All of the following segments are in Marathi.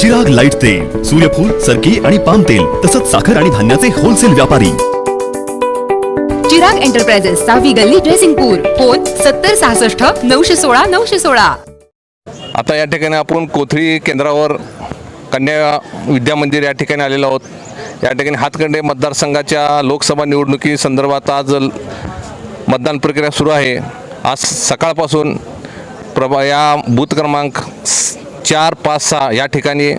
चिराग लाइट तेल सूर्यफूल सरकी आणि पाम तेल तसंच साखर आणि धान्याचे होलसेल व्यापारी. चिराग एंटरप्राइजेस सहावी गल्ली ड्रेसिंगपूर फोन सत्तर सहासष्ट नऊशे सोळा नऊशे सोळा. आता या ठिकाणी आपण कोथळी केंद्रावर कन्या विद्या मंदिर या ठिकाणी आलेलो आहोत. या ठिकाणी हातकंडे मतदारसंघाच्या लोकसभा निवडणुकी संदर्भात आज मतदान प्रक्रिया सुरू आहे. आज सकाळपासून प्रभा या बूथ क्रमांक चार पाच सहा या ठिकाणी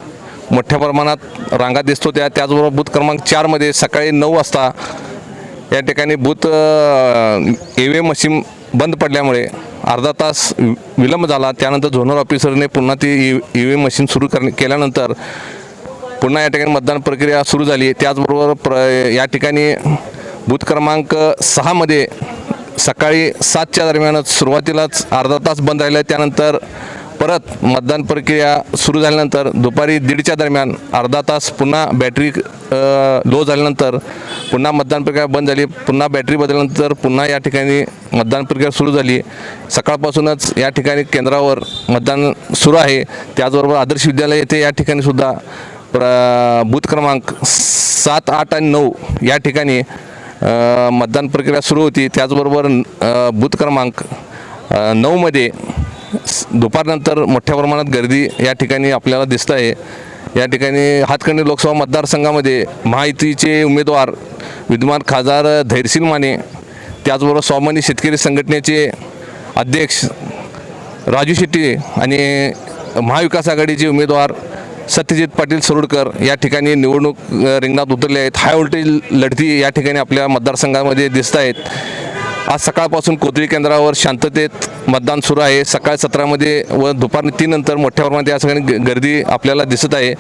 मोठ्या प्रमाणात रांगा दिसतो त्या. त्याचबरोबर बूथ क्रमांक चारमध्ये सकाळी नऊ वाजता या ठिकाणी booth E V M machine बंद पडल्यामुळे अर्धा तास वि- विलंब झाला. त्यानंतर झोनल ऑफिसरने पुन्हा ती ई व्ही एम मशीन सुरू कर केल्यानंतर पुन्हा या ठिकाणी मतदान प्रक्रिया सुरू झाली. त्याचबरोबर प्र या ठिकाणी बूथ क्रमांक सहामध्ये सकाळी सातच्या दरम्यानच सुरुवातीलाच अर्धा तास बंद राहिला. त्यानंतर परत मतदान प्रक्रिया सुरू झाल्यानंतर दुपारी दीडच्या दरम्यान अर्धा तास पुन्हा बॅटरी लो झाल्यानंतर पुन्हा मतदान प्रक्रिया बंद झाली. पुन्हा बॅटरी बदलल्यानंतर पुन्हा या ठिकाणी मतदान प्रक्रिया सुरू झाली. सकाळपासूनच या ठिकाणी केंद्रावर मतदान सुरू आहे. त्याचबरोबर आदर्श विद्यालय येथे या ठिकाणी सुद्धा प्र बूथ क्रमांक सात आठ आणि नऊ या ठिकाणी मतदान प्रक्रिया सुरू होती. त्याचबरोबर बूथ क्रमांक नऊमध्ये दुपारनंतर मोठ्या प्रमाणात गर्दी या ठिकाणी आपल्याला दिसत आहे या ठिकाणी हातकंडी लोकसभा मतदारसंघामध्ये महायुतीचे उमेदवार विद्यमान खासदार धैर्यशील माने त्याचबरोबर स्वामानी शेतकरी संघटनेचे अध्यक्ष राजू शेट्टी आणि महाविकास आघाडीचे उमेदवार सत्यजित पाटील सरोडकर या ठिकाणी निवडणूक रिंगणात उतरले आहेत. हाय व्होल्टेज लढती या ठिकाणी आपल्या मतदारसंघामध्ये दिसत आहेत आज सकाळपासून कोथळी केंद्रावर शांततेत मतदान सुरू आहे. सकाळ सत्रामध्ये व दुपार तीननंतर मोठ्या प्रमाणात या सगळ्यांनी ग- गर्दी आपल्याला दिसत आहे.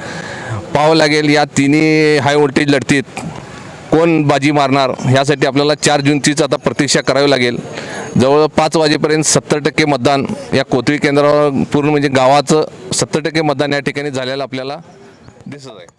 पाहावं लागेल या तिन्ही हाय व्होल्टेज लढतीत कोण बाजी मारणार ह्यासाठी आपल्याला चार जूनचीच आता प्रतीक्षा करावी लागेल. जवळ पाच वाजेपर्यंत सत्तर टक्के मतदान या कोथळी केंद्रावर पूर्ण म्हणजे गावाचं सत्तर टक्के मतदान या ठिकाणी झालेलं आपल्याला दिसत आहे.